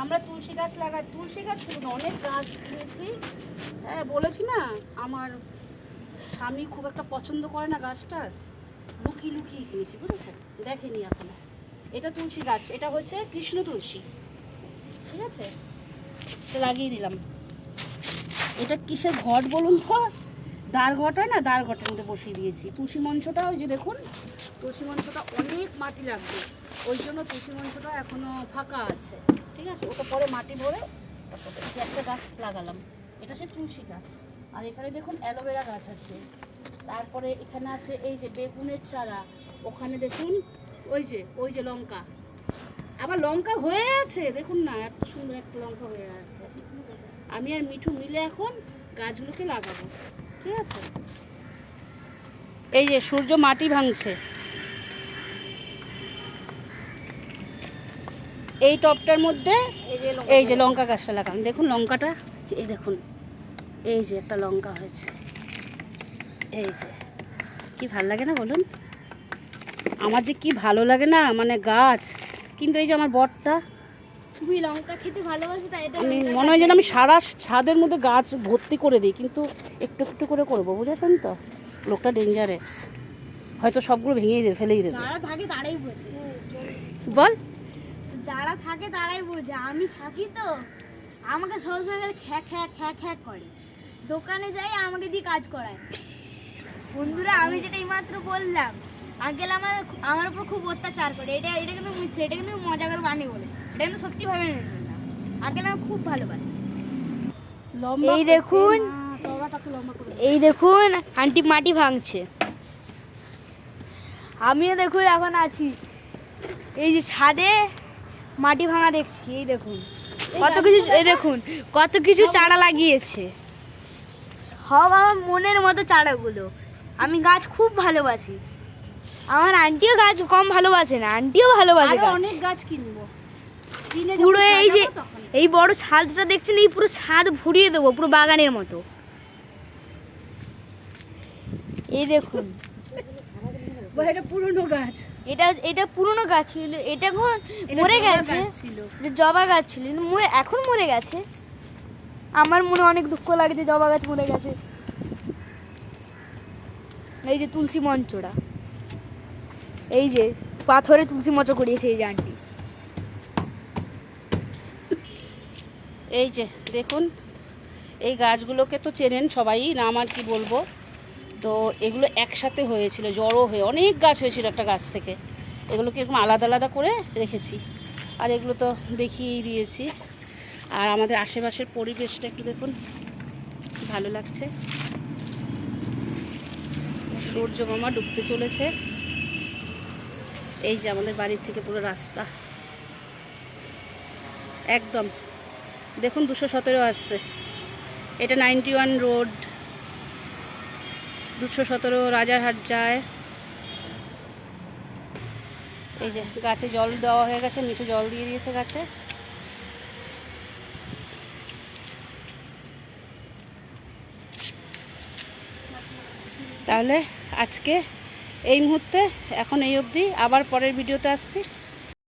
আমরা তুলসী গাছ লাগাই, তুলসী গাছ শুধু অনেক গাছ কিনেছি। হ্যাঁ বলেছি না, আমার স্বামী খুব একটা পছন্দ করে না গাছ টাছ লুকিয়ে লুকিয়ে কিনেছি, বুঝেছেন? দেখেনি এখনও। এটা তুলসী গাছ, এটা হচ্ছে কৃষ্ণ তুলসী। ঠিক আছে? লাগিয়ে দিলাম। এটা কিসের ঘট বলুন তো? দাঁড় ঘট হয় না? দাঁড় ঘটের মধ্যে বসিয়ে দিয়েছি। তুলসী মঞ্চটা ওই যে দেখুন, তুলসী মঞ্চটা অনেক মাটি লাগবে। ওই জন্য তুলসী মঞ্চটা এখনও ফাঁকা আছে, ঠিক আছে? ওটা পরে মাটি ভরে যে একটা গাছ লাগালাম, এটা হচ্ছে তুলসী গাছ। আর এখানে দেখুন অ্যালোভেরা গাছ আছে। তারপরে এখানে আছে এই যে বেগুনের চারা, ওখানে দেখুন ওই যে ওই যে লঙ্কা। আবার লঙ্কা হয়ে আছে, দেখুন না, এত সুন্দর একটা লঙ্কা হয়ে আছে। আমি আর মিঠু মিলে এখন গাছগুলোকে লাগাবো, ঠিক আছে? এই যে সূর্য মাটি ভাঙছে। এই টপটার মধ্যে এই যে লঙ্কা গাছটা লাগান। দেখুন লঙ্কাটা এই দেখুন এই যে একটা লঙ্কা হয়েছে এই যে। কি ভালো লাগে না বলুন? আমার যে কি ভালো লাগে না মানে গাছ। কিন্তু এই যে আমার বটটা তুমি লঙ্কা খেতে ভালোবাসো তাই এটা আমি মনে হয় যেন আমি সারা ছাদের মধ্যে গাছ ভর্তি করে দিই কিন্তু একটু একটু করে করব বুঝেছেন তো? লোকটা ডেঞ্জারাস হয়তো সবগুলো ভেঙেই দেবে ফেলেই দেবে। বল। যারা থাকে তারাই বোঝে আমি থাকি তো। আমাকে সবসময় খ্যাক খ্যা খ্যা খ্যা করে। দোকানে যাই আমাকে দিয়ে কাজ করায়। বন্ধুরা আমি যেটা এইমাত্র বললাম আঙ্কেল আমার আমার উপর খুব অত্যাচার করে। এটা এটা কিন্তু মিথ্যে এটা কিন্তু মজা করে বানিয়ে বলেছে। এটা কিন্তু সত্যি ভাবে না আঙ্কেল আমার খুব ভালোবাসে। এই দেখুন। এই দেখুন আন্টি মাটি ভাঙছে। আমিও দেখুন এখন আছি। এই যে ছাদে মাটি ভাঙা দেখছি এই দেখুন। কত কিছু এই দেখুন কত কিছু চারা লাগিয়েছে। সব আমার মনের মতো চারাগুলো। আমি গাছ খুব ভালোবাসি। আমার আন্টিও গাছ কম ভালোবাসে না আন্টিও ভালোবাসে অনেক গাছ কিনবো। কিনে পুরো এই যে এই বড় ছাদটা দেখছেন এই পুরো ছাদ ভরিয়ে দেবো পুরো বাগানের মতো। এই দেখুন। এটা পুরনো গাছ। এটা এটা পুরনো গাছ ছিল এটা এখন মরে গেছে। জবা গাছ ছিল কিন্তু মরে এখন মরে গেছে। আমার মনে অনেক দুঃখ লাগছে জবা গাছ মরে গেছে। এই যে তুলসী মঞ্চটা। এই যে পাথরে তুলসী মঞ্চ করিয়েছে এই যে আন্টি। এই যে দেখুন এই গাছগুলোকে তো চেনেন সবাই না আমার কি বলব? তো এগুলো একসাথে হয়েছিল, জড়ো হয়ে। অনেক গাছ হয়েছিল একটা গাছ থেকে। এগুলোকে এরকম আলাদা আলাদা করে রেখেছি। আর এগুলো তো দেখিয়েই দিয়েছি। আর আমাদের আশেপাশের পরিবেশটা একটু দেখুন, ভালো লাগছে। সূর্য মামা ডুবতে চলেছে। এই যে আমাদের বাড়ির থেকে পুরো রাস্তা। একদম। দেখুন দুশো সতেরো আসছে। এটা নাইনটি ওয়ান রোড। দুশো সতেরো রাজারহাট যায়। এই যে গাছে জল দেওয়া হয়ে গেছে, মিঠু জল দিয়ে দিয়েছে গাছে। তাহলে আজকে এই মুহূর্তে, এখন এই অবধি, আবার পরের ভিডিওতে আসছি।